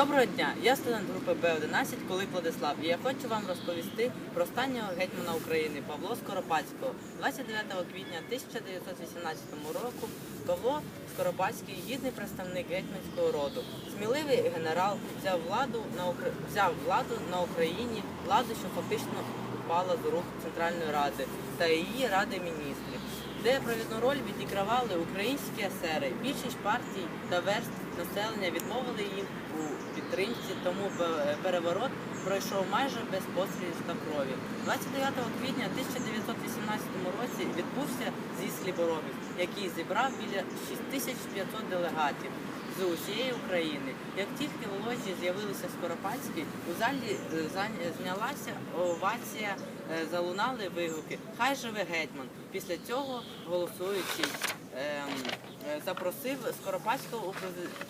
Доброго дня, я студент групи Б11 Кулик Владислав, і я хочу вам розповісти про останнього гетьмана України Павло Скоропадського. 29 квітня 1918 року Павло Скоропадський, гідний представник гетьманського роду, сміливий генерал, взяв владу на Укра... взяв владу на Україні, владу, що фактично упала з рук Центральної Ради та її Ради міністрів, де провідну роль відігравали українські есери. Більшість партій та верст населення відмовили їм у підтримці, тому переворот пройшов майже без пострілів та крові. 29 квітня 1918 році відбувся з'їзд хліборобів, який зібрав біля 6500 делегатів з усієї України. Як тільки в ложі з'явилися Скоропадські, у залі е, знялася овація, е, залунали вигуки Хай живе гетьман. Після цього голосуючий ем, е, запросив Скоропадського у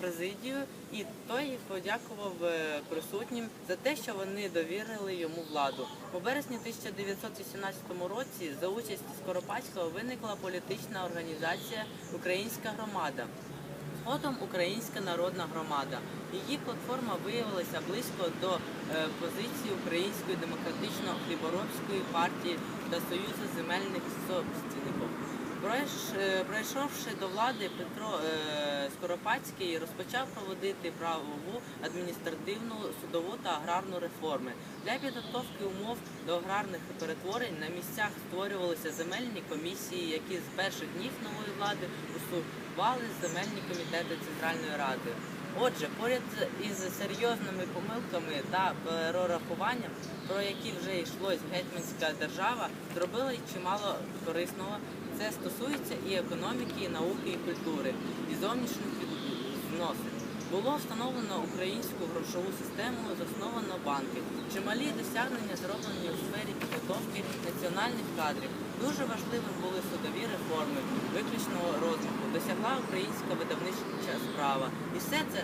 президію, і той подякував е, присутнім за те, що вони довірили йому владу. У березні 1918 році за участі Скоропадського виникла політична організація Українська громада. Згодом Українська народна громада. Її платформа виявилася близько до е, позиції Української демократично-хліборобської партії та Союзу земельних собственників. Е, Прийшовши до влади, Петро е, Скоропадський розпочав проводити правову, адміністративну, судову та аграрну реформи. Для підготовки умов до аграрних перетворень на місцях створювалися земельні комісії, які з перших днів нової влади усували земельні комітети Центральної Ради. Отже, поряд із серйозними помилками та перерахуванням, про які вже йшлось гетьманська держава, зробила й чимало корисного. Це стосується і економіки, і науки, і культури, і зовнішніх відносин. Було встановлено українську грошову систему, засновано банки. Чималі досягнення зроблені у сфері підготовки національних кадрів. Дуже важливим були судові реформи виключного розвитку. Досягла українська видавнича справа. І все це